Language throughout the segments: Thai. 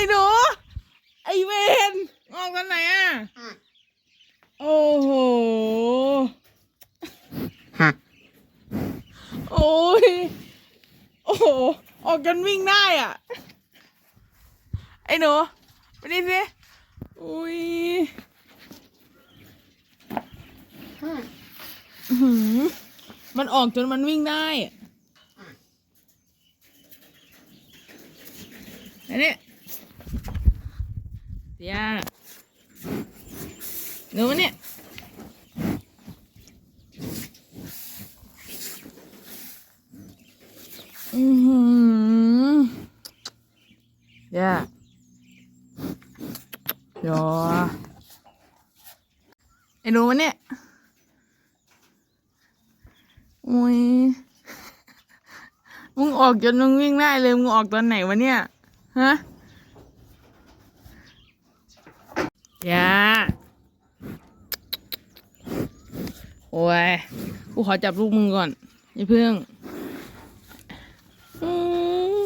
อ้หนู ไอ้เวนออกตอนไหนอะ โอ้โหฮะโอ้ย โอ้โห ออกจนวิ่งได้อะ ไอ้หนูไปดิสิ อุ้ยอื้อหือมันออกจนมันวิ่งได้อะอันนี้ เดี๋ยวหนูเนี่ยอือหือย่าเดี๋ยวไอ้หนูมันเนี่ยอุ้ยมึงออกจนมึงวิ่งได้เลย มึงออกตอนไหนวะเนี่ย ฮะ อ ย่าโอ้ย กูขอจับลูกมึงก่อนอย่าเพิ่งอืม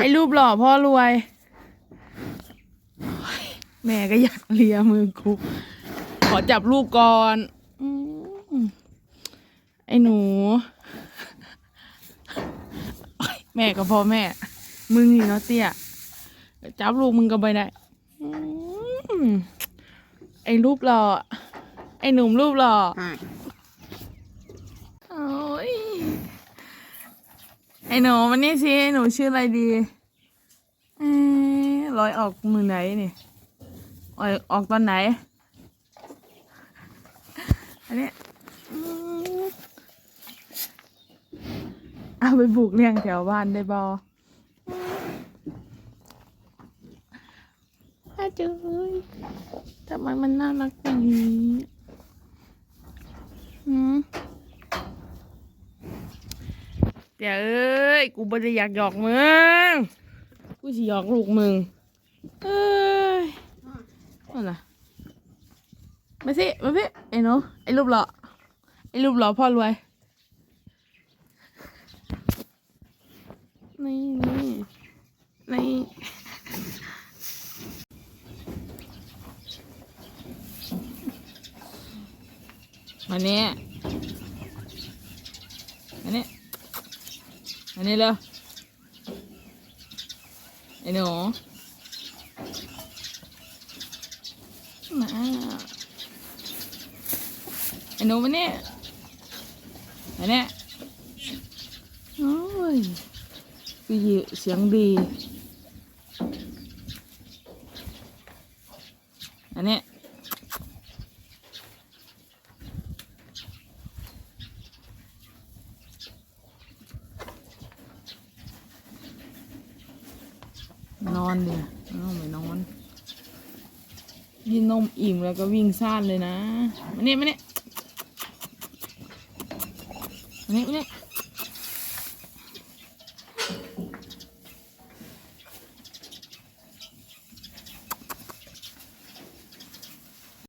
ไอ้รูปหล่อพ่อรวยโอ๊ยแม่ก็อยากเลียมือกู ขอจับรูปก่อนอืมไอ้หนูโอ๊ยแม่กับพ่อแม่ มึงนี่เนาะเตี้ยจับลูกมึงก็ไปได้อืม ไอ้รูปหล่อ ไอ้หนุ่มรูปหล่อโอ้ยไอ้หนูมันนี่สิไอ้หนูชื่ออะไรดีเอ๊ะลอยออกมือไหนนี่ออกออกตอนไหน อันนี้อืมเอาไปปลูกเลี้ยงแถวบ้านได้บอ อาจุยทำไมมันน่ารักอย่างนี้อืมเดี๋ยวเอ้ย กูไม่ได้อยากหยอกมึง กูสิหยอกลูกมึง เอ้ยนั่นน่ะมาสิ มาสิ ไอ้หนูไอ้รูปหล่อ ไอ้รูปหล่อพ่อรวย นี่นี่ มาเนี่ยมาเนี่ยอันนี้เลยไอ้หนูมาไอ้หนูมาเนี่ยอันนี้โอ้ยพี่เสียงดีอันนี้ นอนเดี๋ยวเอาไปนอนกินนมอิ่มแล้วก็วิ่งซ่านเลยนะมาเนี่ยมาเนี่ยมาเนี่ยมาเนี่ย